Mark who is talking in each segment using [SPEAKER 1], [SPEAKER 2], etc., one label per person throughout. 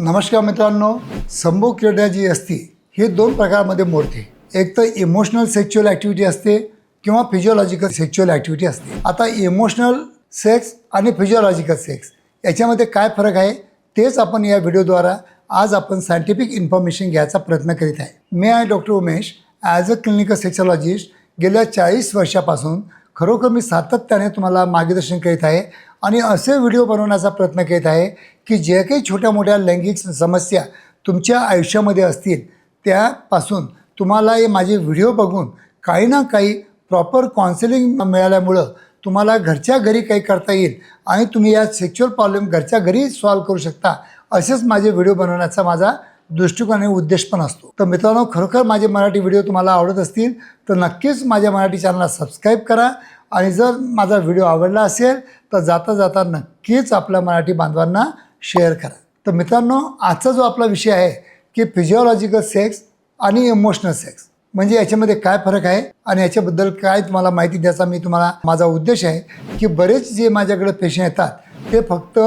[SPEAKER 1] नमस्कार मित्रांनो संभोग क्रीडा जी असते हे दोन प्रकारामध्ये मोडते. एक तर इमोशनल सेक्च्युअल ॲक्टिव्हिटी असते किंवा फिजिओलॉजिकल सेक्च्युअल ॲक्टिव्हिटी असते. आता इमोशनल सेक्स आणि फिजिओलॉजिकल सेक्स याच्यामध्ये काय फरक आहे? तेच आपण या व्हिडिओद्वारा आज आपण सायंटिफिक इन्फॉर्मेशन घ्यायचा प्रयत्न करीत आहे. मी आहे doctor Umesh as a clinical sexologist गेल्या चाळीस वर्षापासून खरोखर मी सातत्याने तुम्हाला मार्गदर्शन करीत आहे आणि असे व्हिडिओ बनवण्याचा प्रयत्न करीत आहे की जे काही छोट्या मोठ्या लैंगिक समस्या तुमच्या आयुष्यामध्ये असतील त्यापासून तुम्हाला हे माझे व्हिडिओ बघून काही ना काही प्रॉपर काउन्सिलिंग मिळाल्यामुळं तुम्हाला घरच्या घरी काही करता येईल आणि तुम्ही या सेक्च्युअल प्रॉब्लेम घरच्या घरी सॉल्व करू शकता असेच माझे व्हिडिओ बनवण्याचा माझा दृष्टिकोन आणि उद्देश पण असतो. तर मित्रांनो खरोखर माझे मराठी व्हिडिओ तुम्हाला आवडत असतील तर नक्कीच माझ्या मराठी चॅनलला सबस्क्राईब करा. आणि जर माझा व्हिडिओ आवडला असेल तर जाता जाता नक्कीच आपल्या मराठी बांधवांना शेअर करा. तर मित्रांनो आजचा जो आपला विषय आहे की फिजिओलॉजिकल सेक्स आणि इमोशनल सेक्स म्हणजे याच्यामध्ये काय फरक आहे आणि याच्याबद्दल काय तुम्हाला माहिती द्यायचा मी तुम्हाला माझा उद्देश आहे की बरेच जे माझ्याकडे पेशंट येतात ते फक्त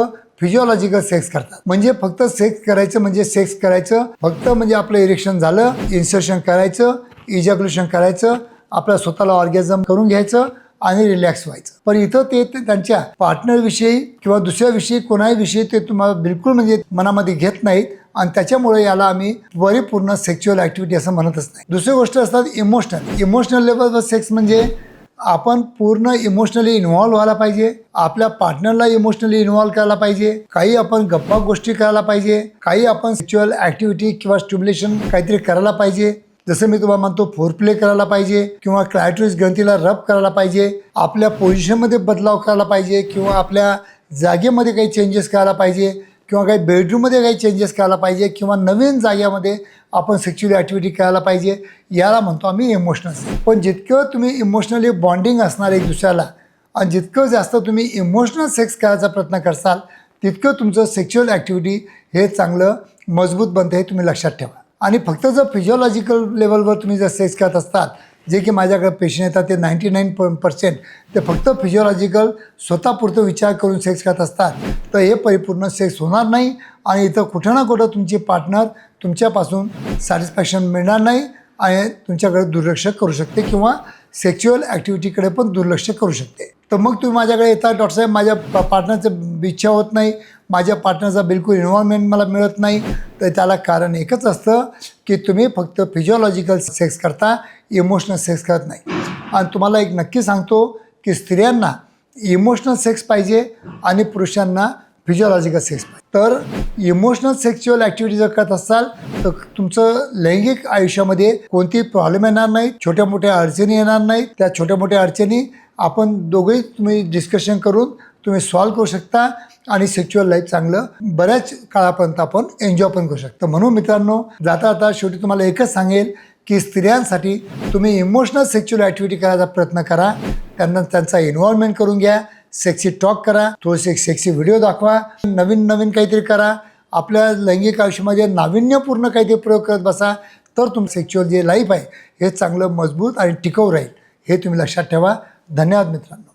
[SPEAKER 1] फिजिओलॉजिकल सेक्स करतात. म्हणजे फक्त सेक्स करायचं म्हणजे सेक्स करायचं. फक्त म्हणजे आपलं इरेक्शन झालं इन्सर्शन करायचं इजॅक्युलेशन करायचं आपल्या स्वतःला ऑर्गॅझम करून घ्यायचं आणि रिलॅक्स व्हायचं. पण इथं ते त्यांच्या पार्टनरविषयी किंवा दुसऱ्याविषयी कोणाही विषयी ते तुम्हाला बिलकुल म्हणजे मनामध्ये घेत नाहीत. आणि त्याच्यामुळे याला आम्ही परिपूर्ण सेक्च्युअल ॲक्टिव्हिटी असं म्हणतच नाही. दुसरी गोष्ट असतात इमोशनल इमोशनल लेवलवर सेक्स म्हणजे आपण पूर्ण इमोशनली इन्व्हॉल्व्ह व्हायला पाहिजे. आपल्या पार्टनरला इमोशनली इन्व्हॉल्व्ह करायला पाहिजे. काही आपण गप्पा गोष्टी करायला पाहिजे. काही आपण सेक्च्युअल ॲक्टिव्हिटी किंवा स्टिम्युलेशन काहीतरी करायला पाहिजे. जसं मी तुम्हाला म्हणतो फोर प्ले करायला पाहिजे किंवा क्लायट्रिस ग्रंथीला रब करायला पाहिजे. आपल्या पोझिशनमध्ये बदलाव करायला पाहिजे किंवा आपल्या जागेमध्ये काही चेंजेस करायला पाहिजे. किंवा काही बेडरूममध्ये काही चेंजेस करायला पाहिजे किंवा नवीन जाग्यामध्ये आपण सेक्च्युअल ॲक्टिव्हिटी करायला पाहिजे याला म्हणतो आम्ही इमोशनल पण जितकं तुम्ही इमोशनली बॉन्डिंग असणार एक दुसऱ्याला आणि जितकं जास्त तुम्ही इमोशनल सेक्स करायचा प्रयत्न करसाल तितकं तुमचं सेक्च्युअल ॲक्टिव्हिटी हे चांगलं मजबूत बनतं हे तुम्ही लक्षात ठेवा. आणि फक्त जर फिजिओलॉजिकल लेवलवर तुम्ही जर सेक्स करत असतात जे की माझ्याकडे पेशंट येतात ते नाईंटी नाईन पर्सेंट ते फक्त फिजिओलॉजिकल स्वतःपुरतं विचार करून सेक्स करत असतात. तर हे परिपूर्ण सेक्स होणार नाही आणि इथं कुठं ना कुठं तुमची पार्टनर तुमच्यापासून सॅटिस्फॅक्शन मिळणार नाही आणि तुमच्याकडे दुर्लक्ष करू शकते किंवा सेक्च्युअल ॲक्टिव्हिटीकडे पण दुर्लक्ष करू शकते. तर मग तुम्ही माझ्याकडे येता डॉक्टर साहेब माझ्या पार्टनरचं इच्छा होत नाही. माझ्या पार्टनरचा बिलकुल इन्व्हॉल्वमेंट मला मिळत नाही. तर त्याला कारण एकच असतं की तुम्ही फक्त फिजिओलॉजिकल सेक्स करता. इमोशनल सेक्स करत नाही. आणि तुम्हाला एक नक्की सांगतो की स्त्रियांना इमोशनल सेक्स पाहिजे आणि पुरुषांना फिजिओलॉजिकल सेक्स पाहिजे. तर इमोशनल सेक्च्युअल ॲक्टिव्हिटी जर करत असाल तर तुमचं लैंगिक आयुष्यामध्ये कोणतीही प्रॉब्लेम येणार नाही छोट्या मोठ्या अडचणी येणार नाहीत त्या छोट्या मोठ्या अडचणी आपण दोघंही तुम्ही डिस्कशन करून तुम्ही सॉल्व करू शकता आणि सेक्च्युअल लाईफ चांगलं बऱ्याच काळापर्यंत आपण एन्जॉय पण करू शकता. म्हणून मित्रांनो जाता जाता शेवटी तुम्हाला एकच सांगेल की स्त्रियांसाठी तुम्ही इमोशनल सेक्च्युअल ॲक्टिव्हिटी करायचा प्रयत्न करा. त्यांना त्यांचा इन्व्हॉल्वमेंट करून घ्या. सेक्सी टॉक करा. थोडेसे सेक्सी व्हिडिओ दाखवा. नवीन नवीन काहीतरी करा. आपल्या लैंगिक आयुष्यामध्ये नाविन्यपूर्ण काहीतरी प्रयोग करत बसा. तर तुमचं सेक्च्युअल जे लाईफ आहे हे चांगलं मजबूत आणि टिकाऊ राहील. हे तुम्ही लक्षात ठेवा. धन्यवाद मित्रांनो.